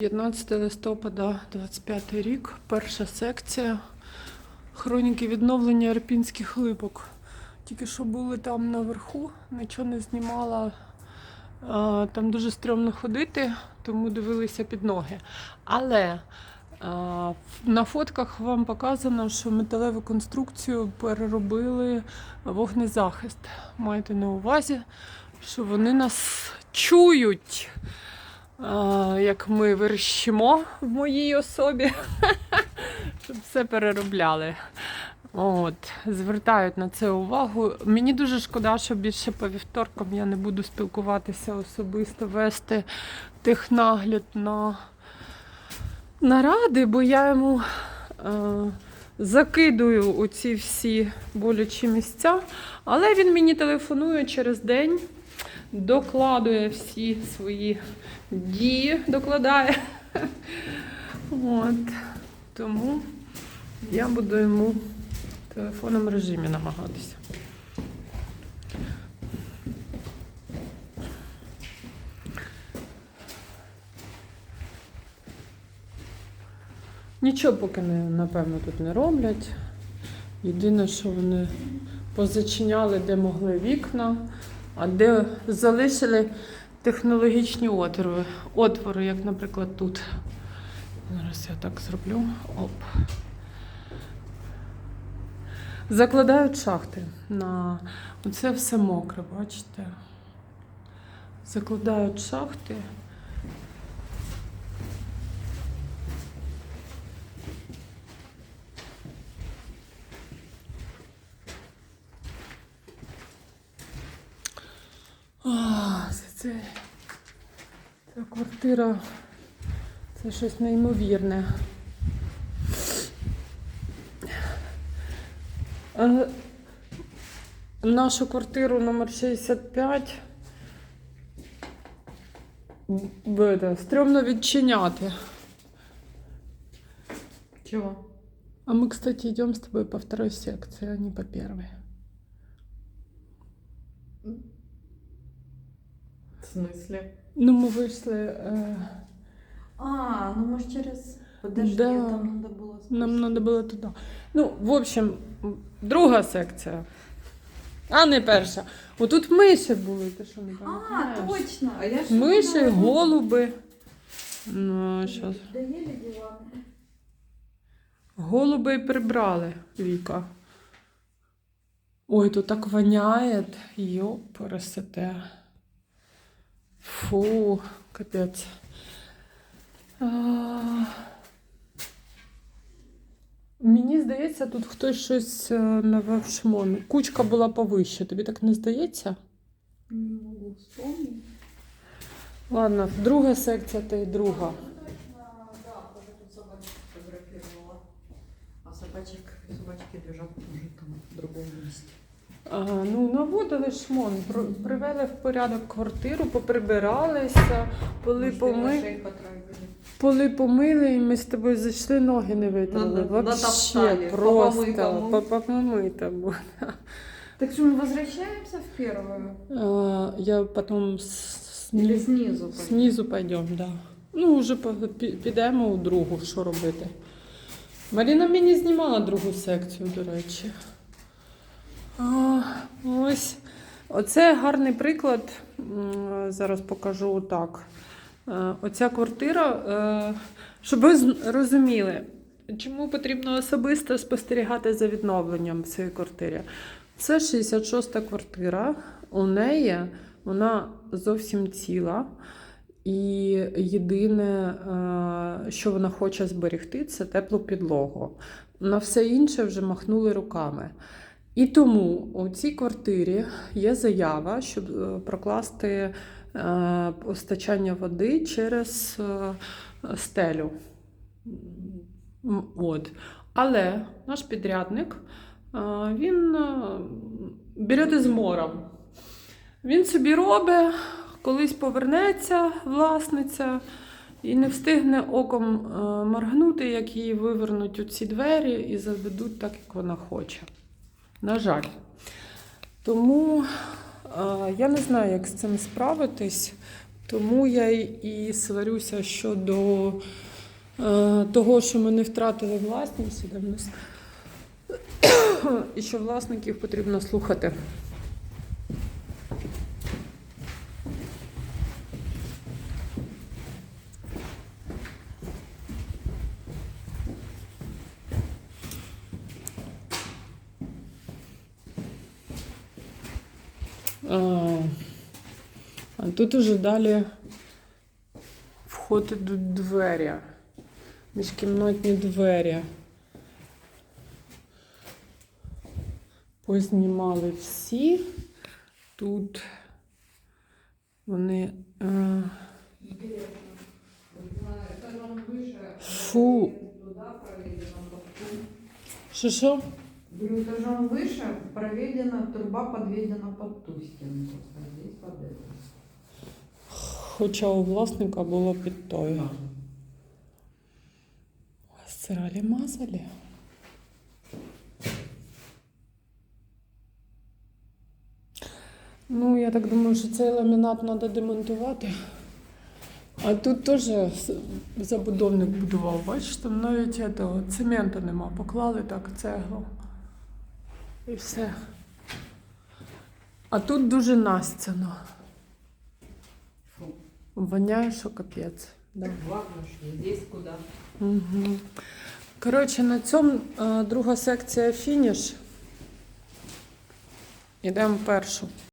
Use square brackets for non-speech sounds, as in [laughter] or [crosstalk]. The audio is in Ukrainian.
15 листопада 25 рік, перша секція хроніки відновлення Ірпінських липок. Тільки що були там наверху, нічого не знімала. Там дуже стрьомно ходити, тому дивилися під ноги. Але на фотках вам показано, що металеву конструкцію переробили вогнезахист. Майте на увазі, що вони нас чують як ми верещимо в моїй особі, [laughs] щоб все переробляли. От, звертають на це увагу. Мені дуже шкода, що більше по вівторкам я не буду спілкуватися особисто, вести технагляд на наради, бо я йому е, закидую оці всі болячі місця, але він мені телефонує через день докладує всі свої дії, докладає. От. Тому я буду йому в телефонному режимі намагатися. Нічого поки не, напевно тут не роблять. Єдине, що вони позачиняли, де могли вікна, а де залишили технологічні отвори, отвори, як, наприклад, тут. Зараз я так зроблю. Оп. Закладають шахти на оце все мокре, бачите? Закладають шахти. А, це, ця квартира. Це щось неймовірне. Нашу квартиру номер 65 б- это, стрьомно відчиняти. Чего? А мы, кстати, идем с тобой по второй секции, а не по первой. В смысле? Ну, мы вышли. э, А, ну может через... Подожди, Да. там надо было... Нам надо було туди. Ну, в общем, друга секція. А не перша. Отут миші були, ти що не А, пам'ятаєш? точно. А я ж Миші, думала, голуби. Ну, щас. Доели дела? Голуби й прибрали Віка. Ой, тут так воняє. Йоп, пересете. Фу, капець. А... Мені здається, тут хтось щось е, навев шмон. Кучка була повище. Тобі так не здається? Не вспомнить. Ладно, друга секція та й друга. Собачек собачек, собачки лежат уже там в другом месте. Ну, наводили шмон, привели в порядок квартиру, поприбиралися, поли, поми... поли помили, і ми з тобою зайшли, ноги не витерли. На- Вообще просто помийкому. по по помитому. Так что мы возвращаемся в первую? А, я потім с- Или снизу? пойдем? знизу пойдемо, да. Ну, вже підемо у другу, що робити. Маріна мені знімала другу секцію, до речі. Ось. Оце гарний приклад. Зараз покажу так. Е, Оця квартира, е, щоб ви розуміли, чому потрібно особисто спостерігати за відновленням в цій квартирі. Це 66-та квартира. У неї вона зовсім ціла. І єдине, е, що вона хоче зберегти, це теплу підлогу. На все інше вже махнули руками. І тому у цій квартирі є заява, щоб е, прокласти е, постачання води через е, стелю. От. Але наш підрядник він е, з мором. Він собі робить, колись повернеться власниця і не встигне оком моргнути, як її вивернуть у ці двері і заведуть так, як вона хоче. На жаль. Тому а, я не знаю, як з цим справитись. Тому я і сварюся щодо а, того, що ми не втратили власність і [coughs] що власників потрібно слухати. а тут уже далі вход ідуть двері. Міжкімнатні двері. Познімали всі. Тут вони. Е, Фу. що що? Говорю, этажом выше проведена труба, подведена под ту стену. просто Здесь под эту. Хоча у власника було під тою. Стирали, мазали. Ну, я так думаю, що цей ламінат треба демонтувати. А тут теж забудовник будував, бачиш, там навіть этого, цементу нема. Поклали так цеглу. І все. А тут дуже настяно. Фу. Воняє, що капець. Да. Ладно, здесь? Угу. Коротше, на цьому е, друга секція фініш. Ідемо в першу.